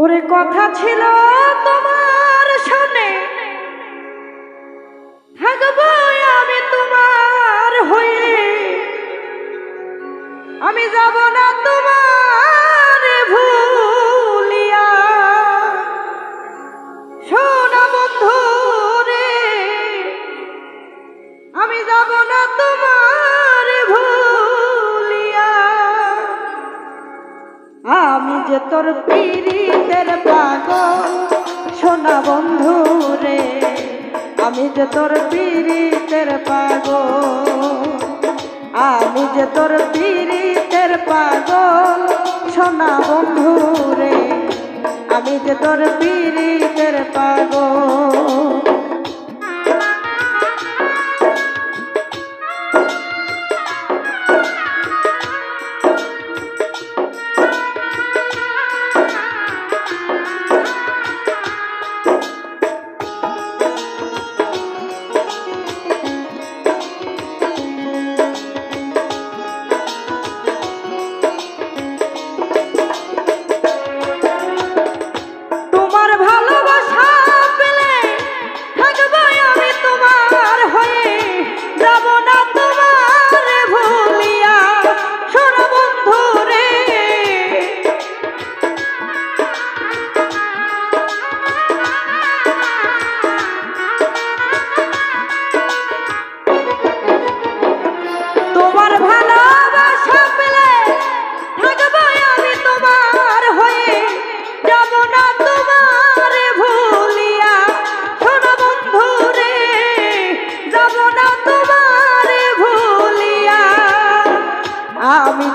ওরে কথা ছিল তোমার শুনে থাকব আমি তোমার হয়ে। আমি যাব না তোমার যে তোর পীড়িতের পাগল। সোনা বন্ধু রে, আমি যে তোর পীড়িতের পাগল। আমি যে তোর পীড়িতের পাগল। সোনা বন্ধু রে, আমি যে তোর পীড়িতের পাগল।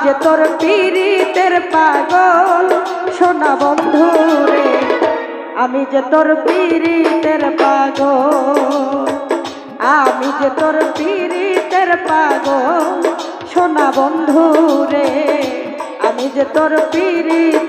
যে তোর পীড়িতের পাগল, সোনা বন্ধু রে আমি যে তোর পীড়িতের পাগল। আমি যে তোর পীড়িতের পাগল, সোনা বন্ধু রে আমি যে তোর পীড়িতের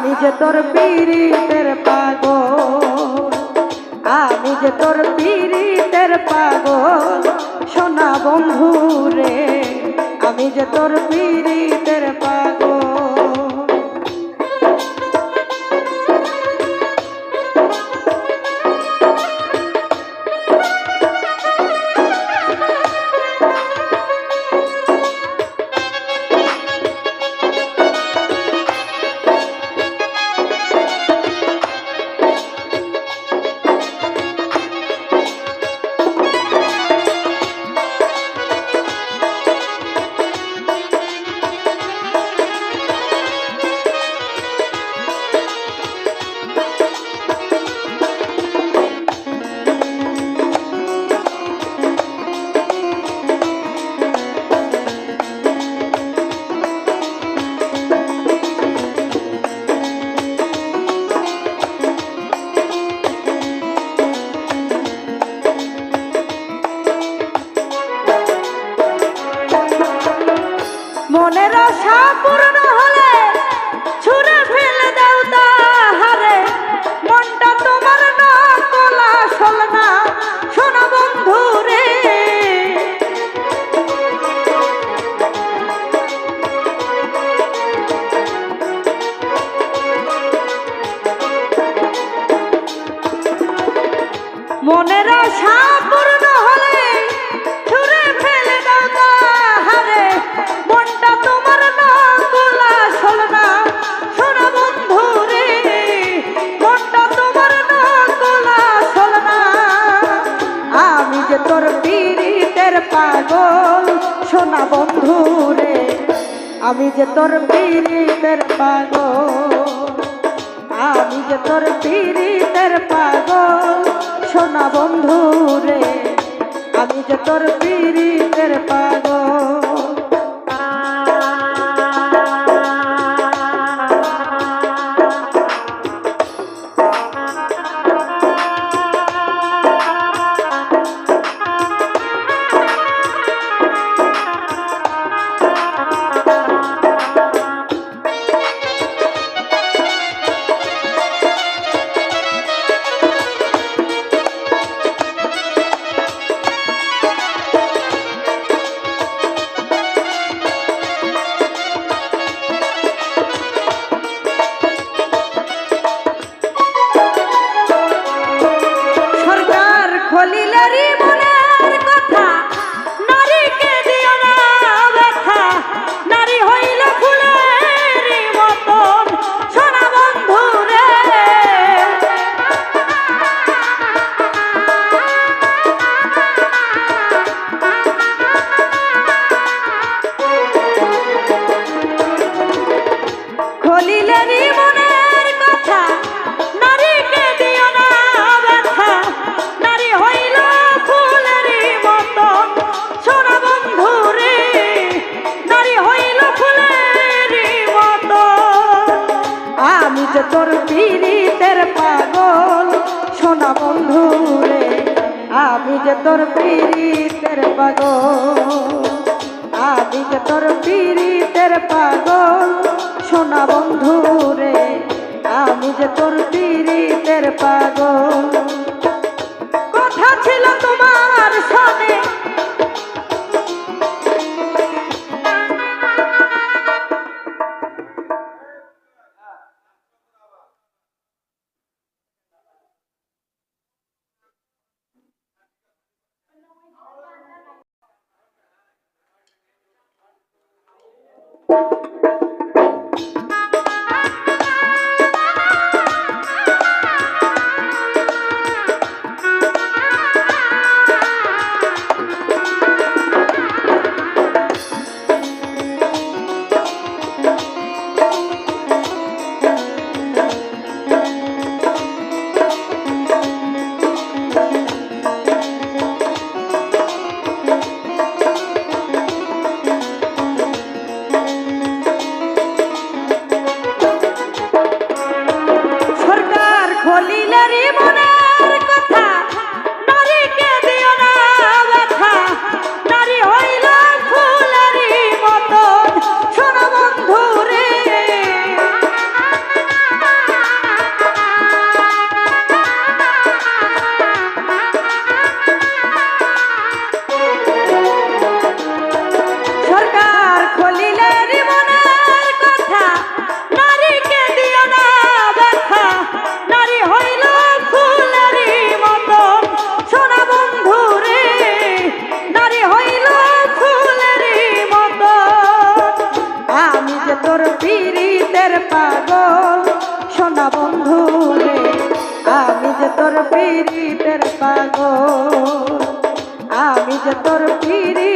আমি যে তোর পীড়িতের পাগল, আমি যে তোর পীড়িতের পাগল, সোনা বন্ধু রে আমি যে তোর পীড়িতের পাগল। মনের আশা পূর্ণ হলে ছুঁড়ে ফেলে দাও তাহারে। মনটা তোমার নকলা শোল না। শোনা বন্ধু রে মনটা তোমার নকলা শোল না। আমি যে তোর পীড়িতের পাগল সোনা বন্ধু রে আমি যে তোর পীড়িতের পাগল। আমি যে তোর পীড়িতের পাগল সোনা বন্ধু রে আমি যে তোর পীড়িতের পাগল। তোর পীড়িতের পাগল। সোনা বন্ধু রে আমি যে তোর পীড়িতের পাগল। আমি যে তোর পীড়িতের পাগল। সোনা বন্ধু রে আমি যে তোর পীড়িতের পাগল। you. তোর পীড়িতের